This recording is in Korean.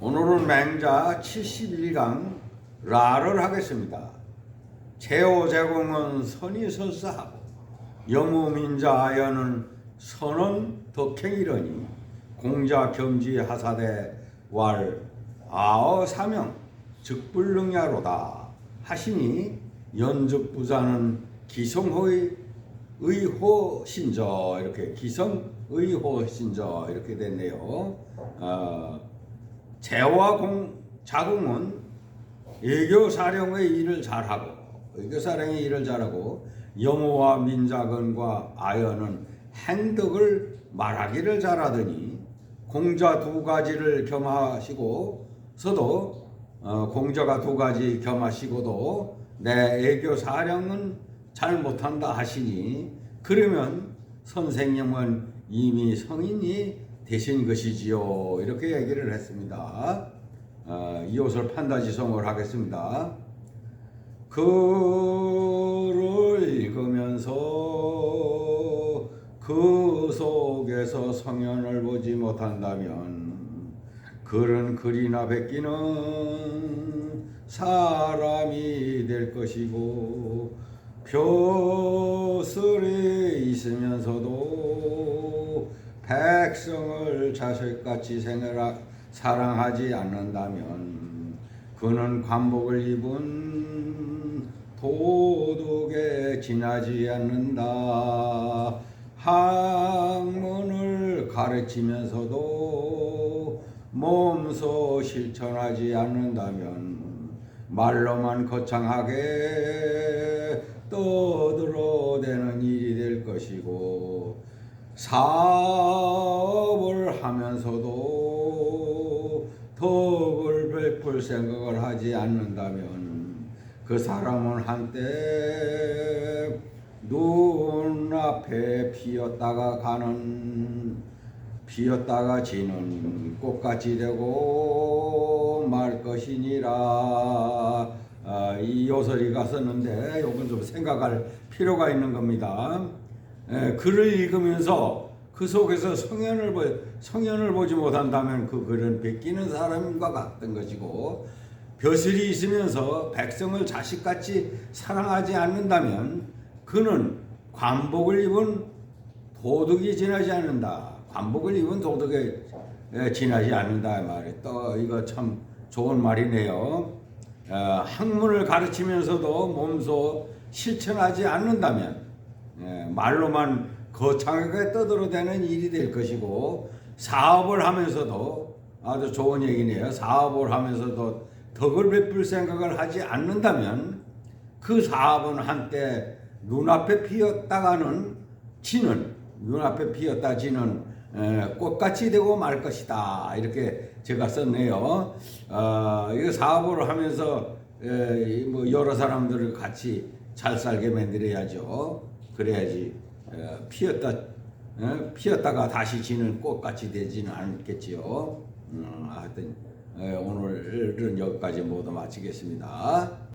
오늘은 맹자 71강 라를 하겠습니다. 제오 제공은 선이 설사하고 영우민자 아연은 선은 덕행이러니 공자 겸지 하사대 왈 아어 사명 즉불능야로다 하시니 연적부자는 기성호의 의호신저 이렇게 기성의호신저 이렇게 됐네요. 어, 재와 공, 자궁은 애교 사령의 일을 잘하고 애교 사령의 일을 잘하고 영호와 민자건과 아연은 행덕을 말하기를 잘하더니 공자 두 가지를 겸하시고 서도 어, 공자가 두 가지 겸하시고도 내 애교 사령은 잘 못한다 하시니 그러면 선생님은 이미 성인이 되신 것이지요 이렇게 얘기를 했습니다. 어, 이옷을 판다지성을 하겠습니다. 글을 읽으면서 그 속에서 성현을 보지 못한다면 글은 글이나 뱉기는 사람이 될 것이고 벼슬에 있으면서도 백성을 자식같이 생각하, 사랑하지 않는다면 그는 관복을 입은 도둑에 지나지 않는다. 학문을 가르치면서도 몸소 실천하지 않는다면 말로만 거창하게 떠들어대는 일이 될 것이고 사업을 하면서도 덕을 베풀 생각을 하지 않는다면 그 사람은 한때 눈앞에 피었다가 가는 피었다가 지는 꽃같이 되고 말 것이니라 아, 이 요소리가 썼는데 요건 좀 생각할 필요가 있는 겁니다. 에, 글을 읽으면서 그 속에서 성현을 보 성현을 보지 못한다면 그 글은 베끼는 사람과 같은 것이고 벼슬이 있으면서 백성을 자식같이 사랑하지 않는다면 그는 관복을 입은 도둑이 지나지 않는다. 관복을 입은 도둑에 에, 지나지 않는다 말이 또 이거 참 좋은 말이네요. 어, 학문을 가르치면서도 몸소 실천하지 않는다면 예, 말로만 거창하게 떠들어대는 일이 될 것이고 사업을 하면서도 아주 좋은 얘기네요. 사업을 하면서도 덕을 베풀 생각을 하지 않는다면 그 사업은 한때 눈앞에 피었다가는 지는 눈앞에 피었다 지는 에, 꽃같이 되고 말 것이다 이렇게 제가 썼네요. 어, 이거 사업을 하면서 에, 뭐 여러 사람들을 같이 잘 살게 만들어야죠. 그래야지 에, 피었다 에, 피었다가 다시 지는 꽃같이 되지는 않겠지요. 음, 하여튼 에, 오늘은 여기까지 모두 마치겠습니다.